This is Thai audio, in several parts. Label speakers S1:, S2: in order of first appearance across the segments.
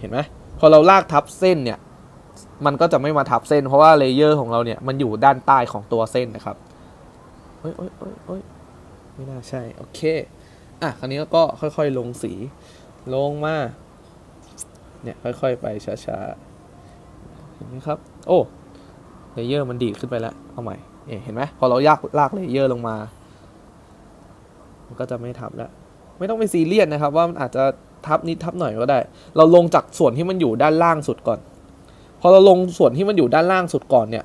S1: เห็นไหมพอเราลากทับเส้นเนี่ยมันก็จะไม่มาทับเส้น เพราะว่าเลเยอร์ของเราเนี่ยมันอยู่ด้านใต้ของตัวเส้นนะครับเอ้ยเอ้ยเอ้ยเอ้ยไม่น่าใช่ โอเค อะ คราวนี้ก็ค่อยๆ ลงสี ลงมา เนี่ย ค่อยๆ ไปช้าๆ เห็นไหมครับ โอ้ เลเยอร์มันดีดขึ้นไปแล้ว เอาใหม่เนี่ยเห็นไหม พอเรายากลากเลเยอร์ลงมา มันก็จะไม่ทับแล้ว ไม่ต้องไปซีเรียสนะครับ ว่ามันอาจจะ ทับนิดทับหน่อยก็ได้ เราลงจากส่วนที่มันอยู่ด้านล่างสุดก่อน พอเราลงส่วนที่มันอยู่ด้านล่างสุดก่อนเนี่ย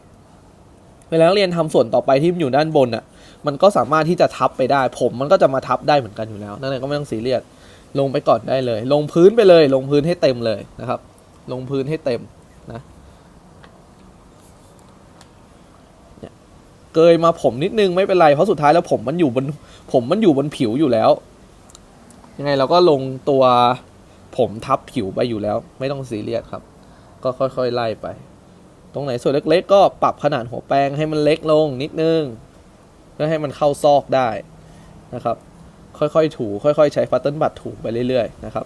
S1: เวลาเรียนทำส่วนต่อไปที่มันอยู่ด้านบนอะ มันก็สามารถที่จะทับไปได้ ผมมันก็จะมาทับได้เหมือนกันอยู่แล้วนั่นเองก็ไม่ต้องซีเรียส ลงไปก่อนได้เลย ลงพื้นไปเลย ลงพื้นให้เต็มเลยนะครับ ลงพื้นให้เต็มนะเกยมาผมนิดนึงไม่เป็นไร เพราะสุดท้ายแล้วผมมันอยู่บนผมมันอยู่บนผิวอยู่แล้ว ยังไงเราก็ลงตัวผมทับผิวไปอยู่แล้ว ไม่ต้องซีเรียสครับ ก็ค่อยๆไล่ไป ตรงไหนส่วนเล็กๆ ก็ปรับขนาดหัวแปรงให้มันเล็กลงนิดนึง เพื่อให้มันเข้าซอกได้นะครับ ค่อยๆถู ค่อยๆ ใช้ฟัตเติลบัตถูไปเรื่อยๆนะครับ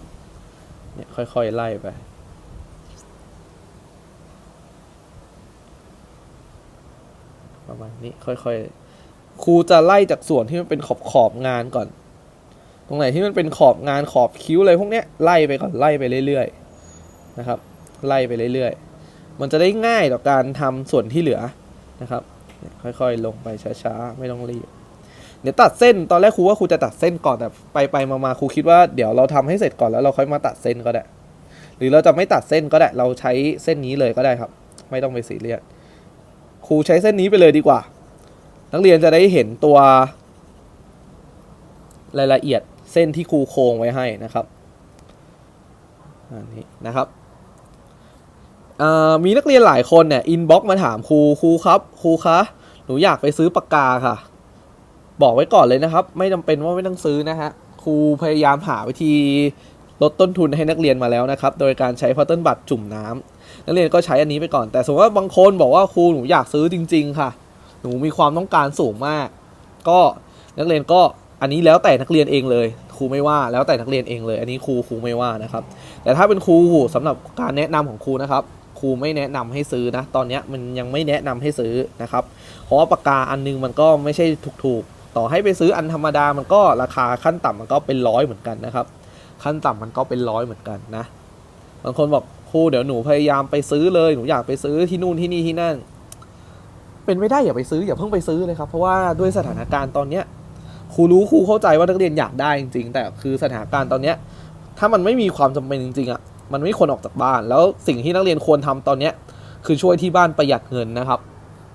S1: เนี่ยค่อยๆไล่ไปประมาณนี้ค่อยๆครูจะไล่จากส่วนที่มันเป็นขอบขอบๆงานก่อน ตรงไหนที่มันเป็นขอบงานขอบคิ้วอะไรพวกเนี้ยไล่ไปก่อนไล่ไปเรื่อยๆนะครับ ไล่ไปเรื่อยๆ มันจะได้ง่ายต่อการทำส่วนที่เหลือนะครับ ค่อยๆ ลงไปช้าๆ ไม่ต้องรีบ เดี๋ยวตัดเส้นตอนแรกครูว่าครูจะตัดเส้นก่อนแต่ไปไปมาๆครูคิดว่าเดี๋ยวเราทำให้เสร็จก่อนแล้วเราค่อยมาตัดเส้นก็ได้ หรือเราจะไม่ตัดเส้นก็ได้เราใช้เส้นนี้เลยก็ได้ครับ ไม่ต้องไปซีเรียสครูใช้เส้นนี้ไปเลยดีกว่า นักเรียนจะได้เห็นตัวรายละเอียด เส้นที่ครูโครงไว้ให้นะครับอันนี้นะครับมีนักเรียนหลายคนเนี่ยอินบ็อกมาถามครูครูครับครูคะหนูอยากไปซื้อปากกาค่ะ บอกไว้ก่อนเลยนะครับ ไม่จำเป็นว่าไม่ต้องซื้อนะฮะครูพยายามหาวิธีลดต้นทุนให้นักเรียนมาแล้วนะครับ โดยการใช้พัตเติลบัตจุ่มน้ำนักเรียนก็ใช้อันนี้ไปก่อน แต่สมมติว่าบางคนบอกว่าครูหนูอยากซื้อจริง ๆ ค่ะ หนูมีความต้องการสูงมาก ก็นักเรียนก็ อันนี้แล้วแต่นักเรียนเองเลยครูไม่ว่าแล้วแต่นักเรียนเองเลย อันนี้ครูครูไม่ว่านะครับ แต่ถ้าเป็นครูสำหรับการแนะนำของครูนะครับครูไม่แนะนำให้ซื้อนะ ตอนนี้มันยังไม่แนะนำให้ซื้อนะครับ เพราะว่าปากกาอันนึงมันก็ไม่ใช่ถูกๆ ต่อให้ไปซื้ออันธรรมดามันก็ราคาขั้นต่ำมันก็เป็นร้อยเหมือนกันนะครับ ขั้นต่ำมันก็เป็นร้อยเหมือนกันนะ บางคนบอกครูเดี๋ยวหนูพยายามไปซื้อเลยหนูอยากไปซื้อที่นู่นที่นี่ที่นั่น เป็นไม่ได้อย่าไปซื้ออย่าเพิ่งไปซื้อเลยครับ เพราะว่าด้วยสถานการณ์ตอนเนี้ย ครูรู้ครูเข้าใจว่านักเรียนอยากได้จริงๆ แต่คือสถานการณ์ตอนเนี้ยถ้ามันไม่มีความจำเป็นจริงๆอะมันไม่ควรออกจากบ้าน แล้วสิ่งที่นักเรียนควรทำตอนเนี้ยคือช่วยที่บ้านประหยัดเงินนะครับ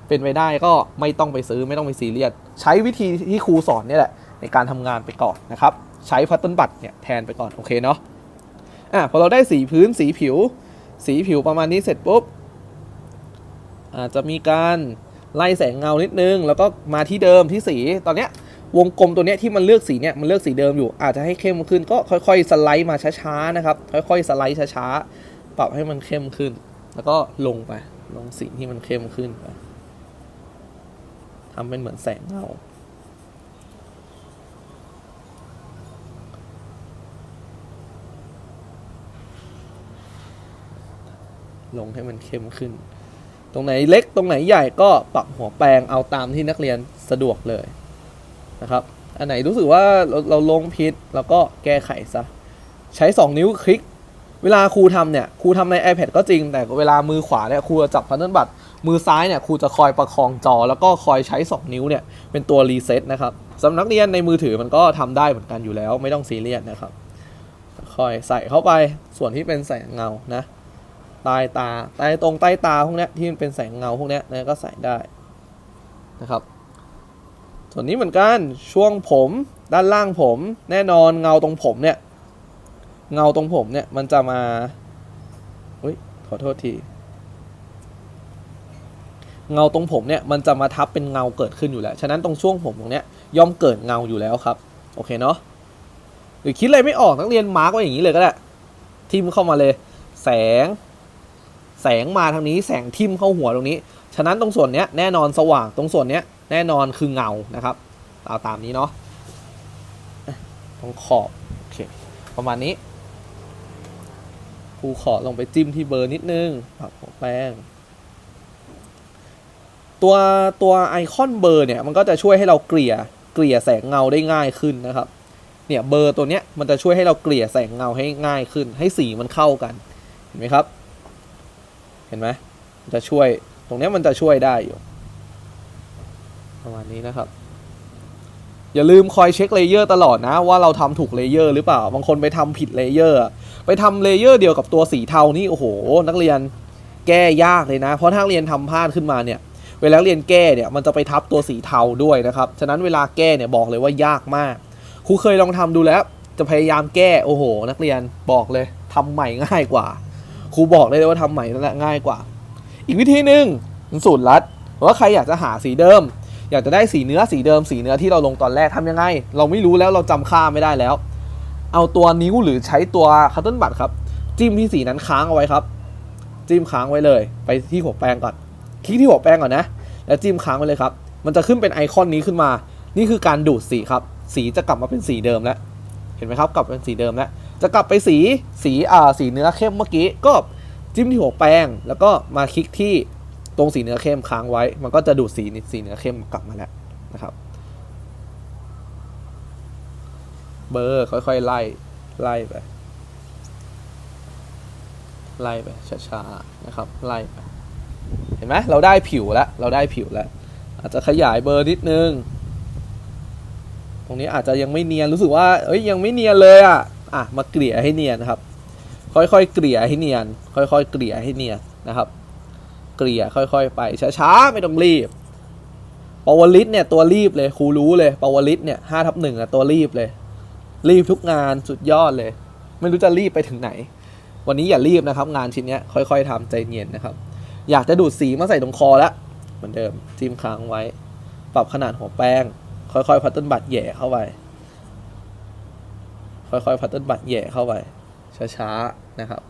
S1: เป็นไปได้ก็ไม่ต้องไปซื้อไม่ต้องไปซีเรียสใช้วิธีที่ครูสอนเนี่ยแหละ ในการทำงานไปก่อนนะครับ ใช้พัตเติลบัตเนี่ยแทนไปก่อนโอเคเนาะอะพอเราได้สีพื้นสีผิว สีผิวประมาณนี้เสร็จปุ๊บอาจจะมีการไล่แสงเงานิดนึง แล้วก็มาที่เดิมที่สีตอนเนี้ย วงกลมตัวเนี้ยที่มันเลือกสีเนี่ยมันเลือกสีเดิมอยู่ อาจจะให้เข้มขึ้นก็ค่อยๆสไลด์มาช้าๆนะครับ ค่อยๆสไลด์ช้าๆปรับให้มันเข้มขึ้น แล้วก็ลงไปลงสีที่มันเข้มขึ้นไปทำเป็นเหมือนแสงเงาลงให้มันเข้มขึ้น ตรงไหนเล็กตรงไหนใหญ่ก็ปรับหัวแปรงเอาตามที่นักเรียนสะดวกเลย นะครับ อันไหนรู้สึกว่าเราเราลงผิดเราก็แก้ไขซะ ใช้ 2 นิ้วคลิก เวลาครูทำเนี่ยครูทำใน iPad ก็จริง แต่เวลามือขวาเนี่ยครูจะจับพันธบัตรมือซ้ายเนี่ยครูจะคอยประคองจอ แล้วก็คอยใช้ 2 นิ้วเนี่ยเป็นตัวรีเซ็ตนะครับสำนักเรียนในมือถือมันก็ทำได้เหมือนกันอยู่แล้วไม่ต้องซีเรียสนะครับ คอยใส่เข้าไปส่วนที่เป็นแสงเงานะใต้ตาใต้ตรงใต้ตาพวกนี้ที่มันเป็นแสงเงาพวกนี้นะก็ใส่ได้นะครับ ส่วนนี้เหมือนกันช่วงผมด้านล่างผม แน่นอนเงาตรงผมเนี่ย เงาตรงผมเนี่ยมันจะมาอุ้ยขอโทษทีเงาตรงผมเนี่ยมันจะมาทับเป็นเงาเกิดขึ้นอยู่แล้ว ฉะนั้นตรงช่วงผมตรงเนี้ยย่อมเกิดเงาอยู่แล้วครับ โอเคเนาะ หรือคิดอะไรไม่ออกนักเรียนมาร์กไว้อย่างนี้เลยก็ได้ ทิมเข้ามาเลย แสง แสงมาทางนี้ แสงทิมเข้าหัวตรงนี้ ฉะนั้นตรงส่วนเนี้ยแน่นอนสว่าง ตรงส่วนเนี้ย แน่นอนคือเงานะครับเอาตามนี้เนาะตรงขอบโอเคประมาณนี้ครูขอลงไปจิ้มที่เบอร์นิดนึงปรับหัวแป้งตัวตัวไอคอนเบอร์เนี่ยมันก็จะช่วยให้เราเกลี่ยเกลี่ยแสงเงาได้ง่ายขึ้นนะครับ เนี่ยเบอร์ตัวเนี้ยมันจะช่วยให้เราเกลี่ยแสงเงาให้ง่ายขึ้น ให้สีมันเข้ากัน เห็นไหมครับ เห็นไหมมันจะช่วยตรงเนี้ยมันจะช่วยได้อยู่ ประมาณนี้นะครับ อย่าลืมคอยเช็คเลเยอร์ตลอดนะ ว่าเราทำถูกเลเยอร์หรือเปล่า บางคนไปทำผิดเลเยอร์ ไปทำเลเยอร์เดียวกับตัวสีเทานี่โอ้โห นักเรียนแก้ยากเลยนะ เพราะถ้าเรียนทำพลาดขึ้นมาเนี่ย เวลาเรียนแก้เนี่ยมันจะไปทับตัวสีเทาด้วยนะครับ ฉะนั้นเวลาแก้เนี่ยบอกเลยว่ายากมาก ครูเคยลองทำดูแล้ว จะพยายามแก้โอ้โห นักเรียนบอกเลยทำใหม่ง่ายกว่า ครูบอกเลยว่าทำใหม่นั่นแหละง่ายกว่า อีกวิธีหนึ่งสูตรลัดว่าใครอยากจะหาสีเดิม อยากจะได้สีเนื้อสีเดิมสีเนื้อที่เราลงตอนแรกทำยังไง เราไม่รู้แล้วเราจำค่าไม่ได้แล้ว เอาตัวนิ้วหรือใช้ตัวคัตเติ้ลบัตครับ จิ้มที่สีนั้นค้างเอาไว้ครับ จิ้มค้างไว้เลย ไปที่หัวแปรงก่อน คลิกที่หัวแปรงก่อนนะ แล้วจิ้มค้างไว้เลยครับ มันจะขึ้นเป็นไอคอนนี้ขึ้นมา นี่คือการดูดสีครับ สีจะกลับมาเป็นสีเดิมแล้ว เห็นไหมครับ กลับเป็นสีเดิมแล้ว จะกลับไปสีสีอ่าสีเนื้อเข้มเมื่อกี้ ก็จิ้มที่หัวแปรงแล้วก็มาคลิกที่ ตรงสีเนื้อเข้มค้างไว้ มันก็จะดูดสีสีเนื้อเข้มกลับมาแล้วนะครับ เบอร์ค่อยๆไล่ไล่ไป ไล่ไปช้าๆนะครับ ไล่ไป เห็นไหมเราได้ผิวแล้ว เราได้ผิวแล้ว อาจจะขยายเบอร์นิดนึง ตรงนี้อาจจะยังไม่เนียน รู้สึกว่า เอ้ย ยังไม่เนียนเลยอะ อะ มาเกลี่ยให้เนียนนะครับ ค่อยๆเกลี่ยให้เนียน ค่อยๆเกลี่ยให้เนียนนะครับ เกลี่ยค่อย ๆ ไปช้าๆ ไม่ต้องรีบปวลิตเนี่ยตัวรีบเลยครูรู้เลยปวลิตเนี่ยห้าทับหนึ่งอะตัวรีบเลย รีบทุกงานสุดยอดเลย ไม่รู้จะรีบไปถึงไหน วันนี้อย่ารีบนะครับ งานชิ้นเนี้ยค่อย ๆทำใจเย็นนะครับ อยากจะดูดสีมาใส่ตรงคอแล้วเหมือนเดิมจิ้มค้างไว้ ปรับขนาดหัวแป้ง ค่อยๆพัตเติ้ลบัตแย่เข้าไปค่อยๆพัตเติ้ลบัตแย่เข้าไปช้าๆนะครับ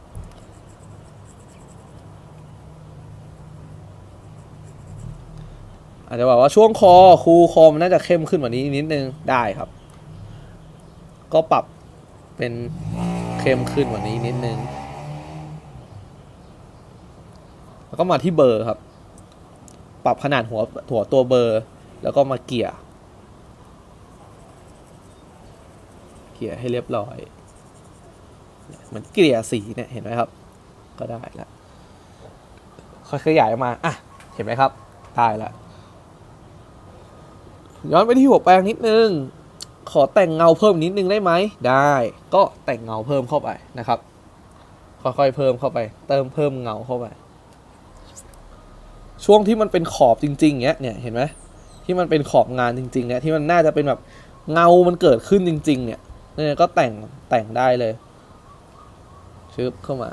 S1: อาจจะบอกว่าช่วงคอคูคอมนน่าจะเข้มขึ้นกว่านี้นิดนึงได้ครับ ก็ปรับเป็นเข้มขึ้นกว่านี้นิดนึง แล้วก็มาที่เบอร์ครับ ปรับขนาดหัวหัวตัวเบอร์ แล้วก็มาเกี่ยเกี่ยให้เรียบร้อยเหมือนเกลี่ยสีเนี่ยเห็นไหมครับ ก็ได้แล้วค่อยขยายออกมา อะ เห็นไหมครับ ได้แล้ว ย้อนไปที่หัวแปรงนิดนึง ขอแต่งเงาเพิ่มนิดนึงได้ไหม ได้ ก็แต่งเงาเพิ่มเข้าไปนะครับ ค่อยๆเพิ่มเข้าไป เติมเพิ่มเงาเข้าไป ช่วงที่มันเป็นขอบจริงๆเนี้ย เนี่ย เห็นไหมที่มันเป็นขอบงานจริงๆเนี่ย ที่มันน่าจะเป็นแบบเงา มันเกิดขึ้นจริง ๆ เนี่ยเนี่ยก็แต่ง แต่งได้เลยชึบเข้ามา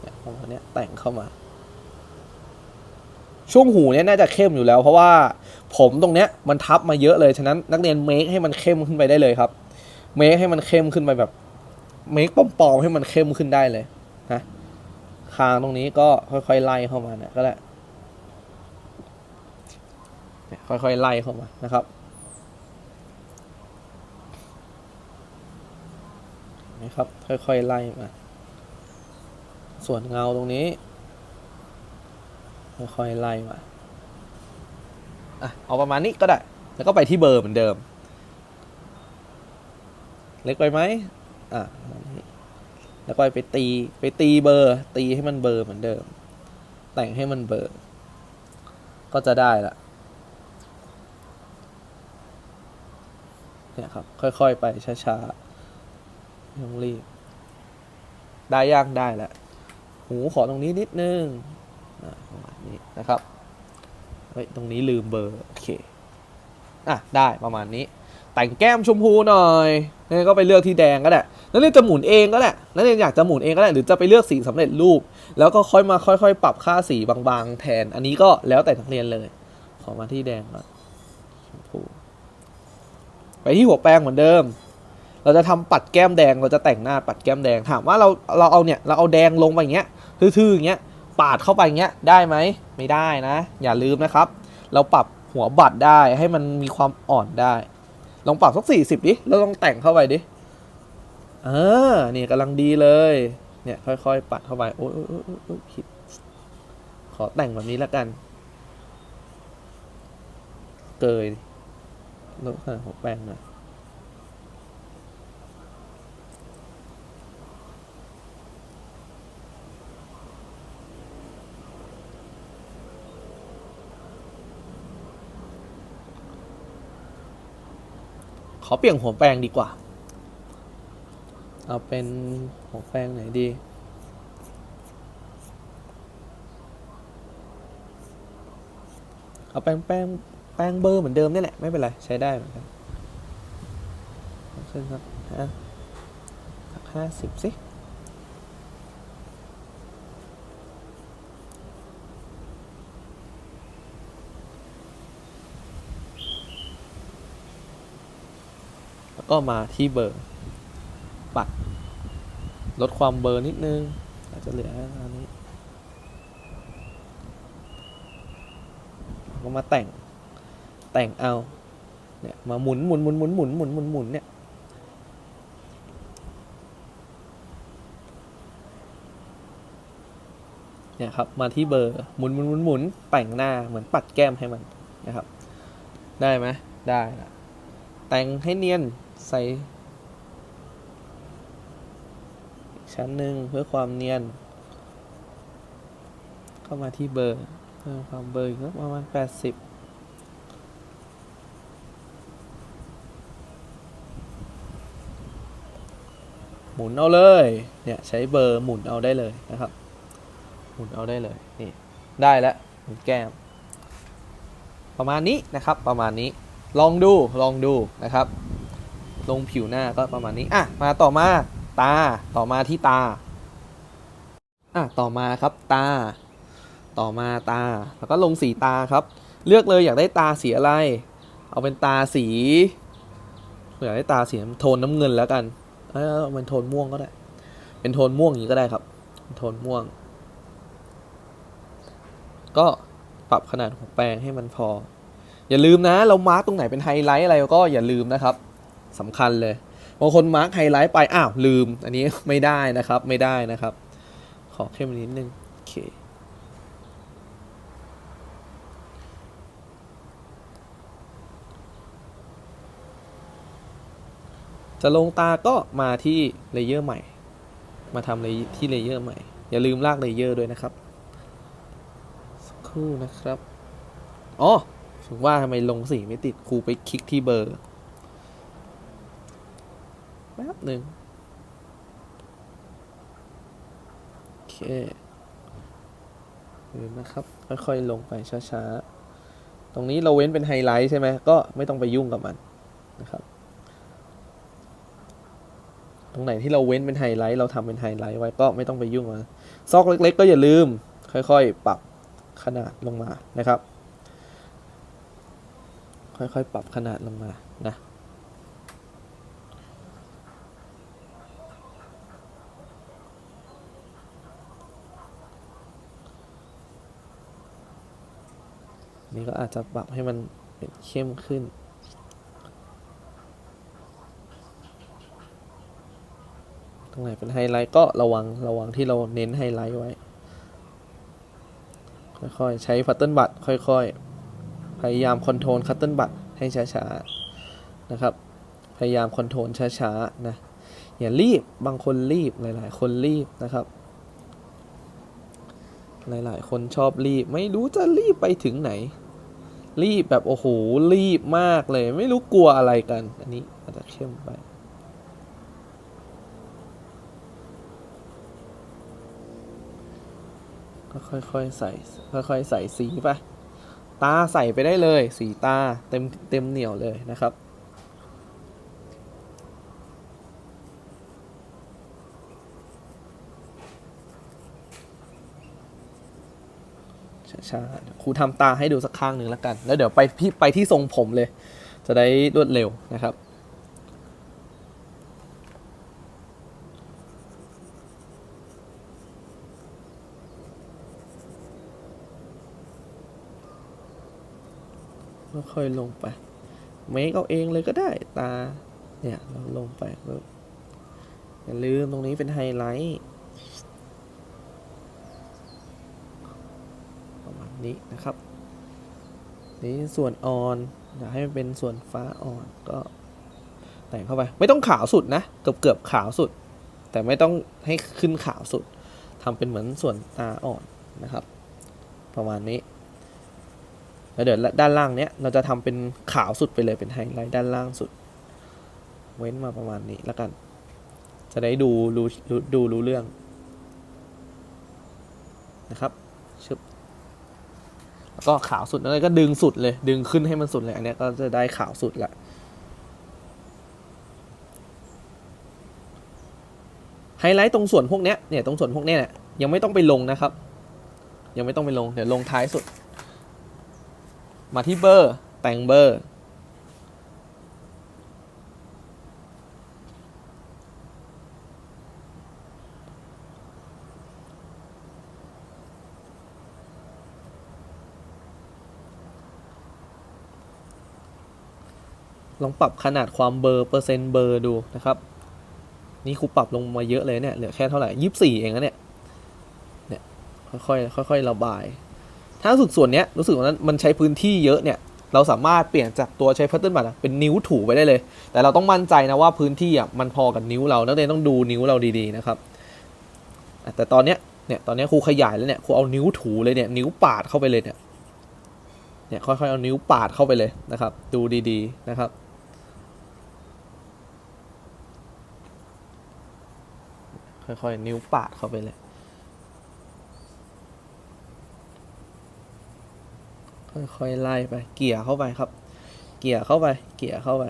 S1: เนี่ยประมาณเนี้ยแต่งเข้ามา ช่วงหูเนี่ยน่าจะเข้มอยู่แล้ว เพราะว่า ผมตรงเนี้ยมันทับมาเยอะเลย ฉะนั้นนักเรียนเมคให้มันเข้มขึ้นไปได้เลยครับ เมคให้มันเข้มขึ้นไปแบบเมคปอมๆให้มันเข้มขึ้นได้เลยนะคางตรงนี้ก็ค่อยๆไล่เข้ามาเนี่ยก็ได้เนี่ยค่อยๆไล่เข้ามานะครับนะครับ ค่อยๆไล่มา ส่วนเงาตรงนี้ ค่อยๆไล่มา อะเอาประมาณนี้ก็ได้ แล้วก็ไปที่เบอร์เหมือนเดิม เล็กไปไหมอะแล้วก็ไปตีไปตีเบอร์ ตีให้มันเบอร์เหมือนเดิม แต่งให้มันเบอร์ ก็จะได้ละเนี่ยครับค่อยๆไปช้าๆไม่ต้องรีบ ได้ยางได้แล้วหูขอตรงนี้นิดนึงอะประมาณนี้นะครับ ฮ้ย ตรงนี้ลืมเบอร์ โอเค อะ ได้ประมาณนี้ แต่งแก้มชมพูหน่อยนี่ก็ไปเลือกที่แดงก็ได้ นักเรียนจะหมุนเองก็ได้ นักเรียนอยากจะหมุนเองก็ได้ หรือจะไปเลือกสีสำเร็จรูป แล้วก็ค่อยมาค่อยๆ ปรับค่าสีบางๆ แทน อันนี้ก็แล้วแต่นักเรียนเลย ขอมาที่แดงก่อน ชมพู ไปที่หัวแปรงเหมือนเดิม เราจะทำปัดแก้มแดง เราจะแต่งหน้าปัดแก้มแดง ถามว่าเราเราเอาเนี่ยเราเอาแดงลงไปอย่างเงี้ย ทื่อๆอย่างเงี้ย ปาดเข้าไปเงี้ยได้ไหมไม่ได้นะ อย่าลืมนะครับ เราปรับหัวบัตรได้ให้มันมีความอ่อนได้ ลองปรับสักสี่สิบดิแล้วลองแต่งเข้าไปดิเออนี่กำลังดีเลย เนี่ยค่อยๆปัดเข้าไปโอ้ยโอ้ยโอ้ยโอ๊ยโอ๊ยผิดขอแต่งแบบนี้แล้วกัน เกยลดขนาดของแป้งหน่อย ขอเปลี่ยนหัวแปรงดีกว่า เอาเป็นหัวแปรงไหนดี เอาแป้งแป้งแป้งเบอร์เหมือนเดิมนี่แหละ ไม่เป็นไร ใช้ได้เหมือนกันขึ้นครับห้าห้าสิบสิ ก็มาที่เบอร์ปัดลดความเบอร์นิดนึง อาจจะเหลืออันนี้ก็มาแต่งแต่งเอาเนี่ยมาหมุนหมุนหมุนหมุนหมุนหมุนหมุนหมุนเนี่ยเนี่ยครับมาที่เบอร์หมุนหมุนหมุนหมุนแต่งหน้าเหมือนปัดแก้มให้มันนะครับ ได้ไหมได้ละแต่งให้เนียน ใส่ชั้นหนึ่งเพื่อความเนียน เข้ามาที่เบอร์เพิ่มความเบอร์กสักประมาณแปดสิบหมุนเอาเลย เนี่ยใช้เบอร์หมุนเอาได้เลยนะครับ หมุนเอาได้เลย นี่ได้แล้วหมุนแก้ม ประมาณนี้นะครับ ประมาณนี้ ลองดู ลองดูนะครับ ลงผิวหน้าก็ประมาณนี้อะมาต่อมาตาต่อมาที่ตาอะต่อมาครับตา ต่อมาตา แล้วก็ลงสีตาครับ เลือกเลยอยากได้ตาสีอะไร เอาเป็นตาสีอยากได้ตาสีโทนน้ำเงินแล้วกันเออเอาเป็นโทนม่วงก็ได้ เป็นโทนม่วงอย่างนี้ก็ได้ครับ โทนม่วง ก็ปรับขนาดของแปรงให้มันพอ อย่าลืมนะ เรามาร์กตรงไหนเป็นไฮไลท์อะไรก็อย่าลืมนะครับ สำคัญเลยบางคนมาร์กไฮไลท์ไป อ้าว ลืม อันนี้ไม่ได้นะครับ ไม่ได้นะครับ ขอเข้มนิดนึง โอเค จะลงตาก็มาที่เลเยอร์ใหม่ มาทำเลที่เลเยอร์ใหม่ อย่าลืมลากเลเยอร์ด้วยนะครับ สักครู่นะครับ อ๋อถึงว่าทำไมลงสีไม่ติดครูไปคลิกที่เบอร์ แป๊บหนึ่งโอเคเดี๋ยนะครับ ค่อยๆลงไปช้าๆ ตรงนี้เราเว้นเป็นไฮไลท์ใช่ไหมก็ไม่ต้องไปยุ่งกับมันนะครับ ตรงไหนที่เราเว้นเป็นไฮไลท์เราทำเป็นไฮไลท์ไว้ก็ไม่ต้องไปยุ่งมันซอกเล็ก ๆ ก็อย่าลืม ค่อยๆ ปรับขนาดลงมานะครับ ค่อยๆ ปรับขนาดลงมานะ นี่ก็อาจจะปรับให้มันเป็นเข้มขึ้น ตรงไหนเป็นไฮไลท์ก็ระวังระวังที่เราเน้นไฮไลท์ไว้ ค่อยๆ ใช้พัตเติลบัตค่อยๆ พยายามคอนโทรลคัตเติลบัตให้ช้าๆ นะครับ พยายามคอนโทรลช้าๆ นะ อย่ารีบบางคนรีบหลายๆ คนรีบนะครับหลาย ๆ คนชอบรีบ ไม่รู้จะรีบไปถึงไหน รีบแบบโอ้โหรีบมากเลย ไม่รู้กลัวอะไรกัน อันนี้อาจจะเข้มไปก็ค่อยๆใส่ค่อยๆใส่สีไปตาใส่ไปได้เลย สีตาเต็มเต็มเหนียวเลยนะครับ ช้าๆครูทำตาให้ดูสักข้างหนึ่งแล้วกัน แล้วเดี๋ยวไปพี่ไปที่ทรงผมเลย จะได้รวดเร็วนะครับ ค่อยลงไปเมคเอาเองเลยก็ได้ตา เนี่ยเราลงไปอย่าลืมตรงนี้เป็นไฮไลท์ นี้นะครับนี่ส่วนอ่อนอยากให้มันเป็นส่วนฟ้าอ่อนก็แต่งเข้าไป ไม่ต้องขาวสุดนะ เกือบเกือบๆขาวสุด แต่ไม่ต้องให้ขึ้นขาวสุดทำเป็นเหมือนส่วนตาอ่อนนะครับ ประมาณนี้แล้วเดี๋ยวด้านล่างเนี้ยเราจะทำเป็นขาวสุดไปเลยเป็นไฮไลท์ด้านล่างสุด เว้นมาประมาณนี้แล้วกัน จะได้ดูรู้ดูรู้เรื่องนะครับชึบ แล้วก็ขาวสุดแล้วก็ดึงสุดเลย ดึงขึ้นให้มันสุดเลย อันนี้ก็จะได้ขาวสุดละไฮไลท์ตรงส่วนพวกเนี้ยเนี่ยตรงส่วนพวกเนี้ยยังไม่ต้องไปลงนะครับ ยังไม่ต้องไปลงเดี๋ยวลงท้ายสุด มาที่เบอร์แต่งเบอร์ ลองปรับขนาดความเบอร์เปอร์เซ็นต์เบอร์ดูนะครับ นี่ครูปรับลงมาเยอะเลยเนี่ยเหลือแค่เท่าไหร่ยี่สิบสี่เองนะเนี่ยเนี่ยค่อยๆค่อยๆระบาย ถ้ารู้สึกส่วนเนี้ยรู้สึกว่านั้นมันใช้พื้นที่เยอะเนี่ยเราสามารถเปลี่ยนจากตัวใช้พัตเทิร์นบัตรเป็นนิ้วถูไปได้เลย แต่เราต้องมั่นใจนะว่าพื้นที่อะมันพอกับนิ้วเรานักเรียนต้องดูนิ้วเราดีๆนะครับแต่ตอนเนี้ยเนี่ยตอนเนี้ยครูขยายแล้วเนี่ยครูเอานิ้วถูเลยเนี่ยนิ้วปาดเข้าไปเลยเนี่ยเนี่ยค่อยๆเอานิ้วปาดเข้าไปเลยนะครับ ดูดีๆนะครับ ค่อยๆ นิ้วปาดเข้าไปเลยค่อยๆไล่ไป เกี่ยเข้าไปครับ เกี่ยเข้าไป เกี่ยเข้าไป